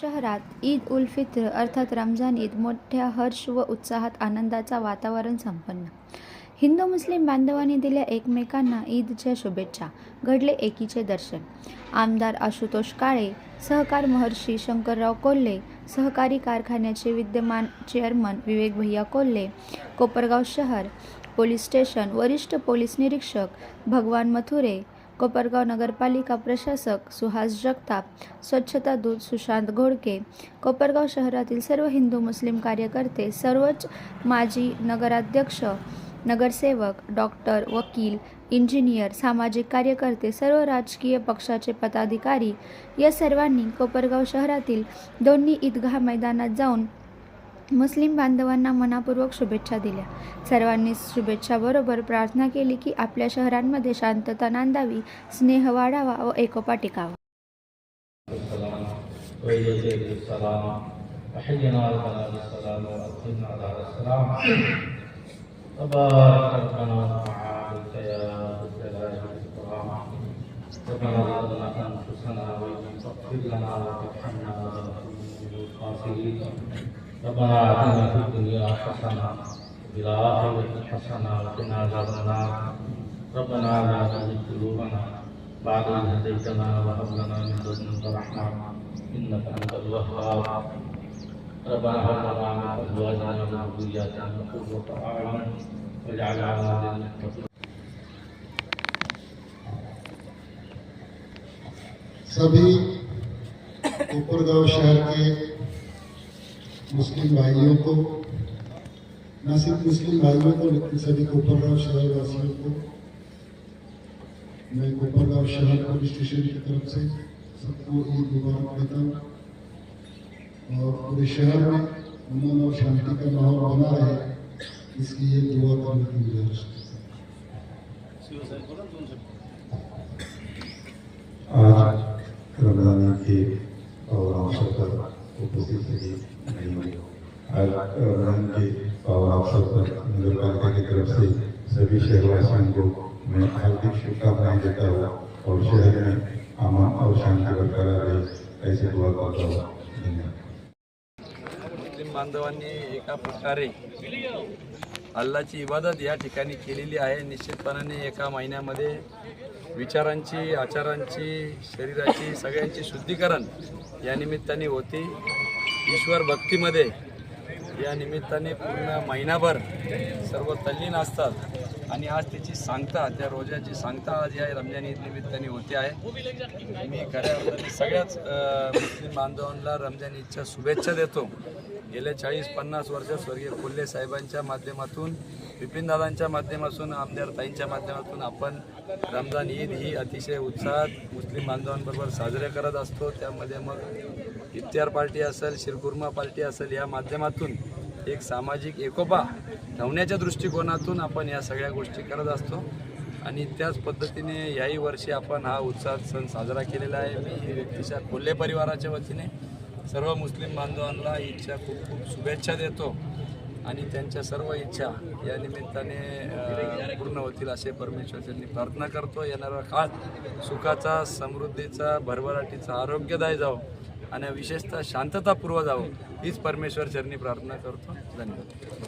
शहरात ईद उल फित्र अर्थात रमजान ईद मोठ्या हर्ष व उत्साहात आनंदाचा वातावरण संपन्न. हिंदू मुस्लिम बांधवांनी दिल्या एकमेकांना ईदच्या शुभेच्छा. घडले एकीचे दर्शन. आमदार आशुतोष काळे सहकार महर्षी शंकरराव कोल्हे सहकारी कारखान्याचे विद्यमान चेअरमन विवेक भैया कोल्हे कोपरगाव शहर पोलीस स्टेशन वरिष्ठ पोलीस निरीक्षक भगवान मथुरे कोपरगाव नगरपालिका प्रशासक सुहास जगताप स्वच्छता दूत सुशांत घोडके कोपरगाव शहरातील सर्व हिंदू मुस्लिम कार्यकर्ते सर्वच माजी नगराध्यक्ष नगरसेवक डॉक्टर वकील इंजिनियर सामाजिक कार्यकर्ते सर्व राजकीय पक्षाचे पदाधिकारी या सर्वांनी कोपरगाव शहरातील दोन्ही ईदगाह मैदानात जाऊन मुस्लिम बांधवांना मनापूर्वक शुभेच्छा दिल्या सर्वांनी शुभेच्छाबरोबर प्रार्थना केली की आपल्या शहरांमध्ये शांतता नांदावी स्नेह वाढावा व एकोपा टिकावा السلام ويجزيك ربنا ظلمنا أنفسنا وإن تغفر لنا وترحمنا لنكن من الخاسرين ربنا آتنا في الدنيا حسنة وفي الآخرة حسنة وقنا عذاب النار. ربنا لا تزغ قلوبنا بعد إذ هديتنا وهب لنا من لدنك رحمة إنك أنت الوهاب. ربنا هب لنا من أزواجنا وذرياتنا قرة أعين واجعلنا للمتقين. सभी ऊपरगांव शहर के मुस्लिम भाइयों को न सिर्फ़ मुस्लिम भाइयों को, लेकिन सभी कोपरगांव शहर वासियों को, मैं कोपरगांव शहर पुलिस स्टेशन की तरफ़ से सबको ईद मुबारक देता हूँ। और पूरे शहर में अमन और शांति का माहौल बना रहे, इसकी ये दुआ करने की गुजारिश रमजान के और अवसर पर उपस्थित सभी भाइयों आज रमजान के और अवसर पर नगर की तरफ से सभी शहरवासियों को मैं हार्दिक शुभकामनाएं देता हूँ और शहर में अमन और शांति बरकरार रहे ऐसे दुआ करता हूँ धन्यवाद. मुस्लिम बांधवांनी एका प्रकारे अल्लाची इबादत या ठिकाणी केलेली आहे. निश्चितपणाने एका महिन्यामध्ये विचारांची आचारांची शरीराची सगळ्यांची शुद्धीकरण या निमित्ताने होती. ईश्वर भक्तीमध्ये या निमित्ताने पूर्ण महिनाभर सर्व तल्लीन असतात. आणि आज त्याची सांगता त्या रोजाची सांगता आज या रमजान ईद निमित्ताने होते आहे. मी खऱ्या अर्थाने सगळ्याच मुस्लिम बांधवांना रमजान ईदच्या शुभेच्छा देतो. गेल्या चाळीस पन्नास वर्ष स्वर्गीय कोल्हे साहेबांच्या माध्यमातून विपिनदादांच्या माध्यमातून आमदार ताईंच्या माध्यमातून आपण रमजान ईद ही अतिशय उत्साहात मुस्लिम बांधवांबरोबर साजरे करत असतो. त्यामध्ये मग इफ्तियार पार्टी असेल शिरकुर्मा पार्टी असेल या माध्यमातून एक सामाजिक एकोपा ठेवण्याच्या दृष्टिकोनातून आपण या सगळ्या गोष्टी करत असतो. आणि त्याच पद्धतीने याही वर्षी आपण हा उत्साह सण साजरा केलेला आहे. मी व्यक्तीच्या कोल्हे परिवाराच्या वतीने सर्व मुस्लिम बांधवांना ईदच्या खूप खूप शुभेच्छा देतो. आणि त्यांच्या सर्व इच्छा या निमित्ताने पूर्ण होतील असे परमेश्वर त्यांनी प्रार्थना करतो. येणारा काळ सुखाचा समृद्धीचा भरभराटीचा आरोग्यदायी जावो. आणि विशेषतः शांततापूर्व जावं हीच परमेश्वर चरणी प्रार्थना करतो. धन्यवाद.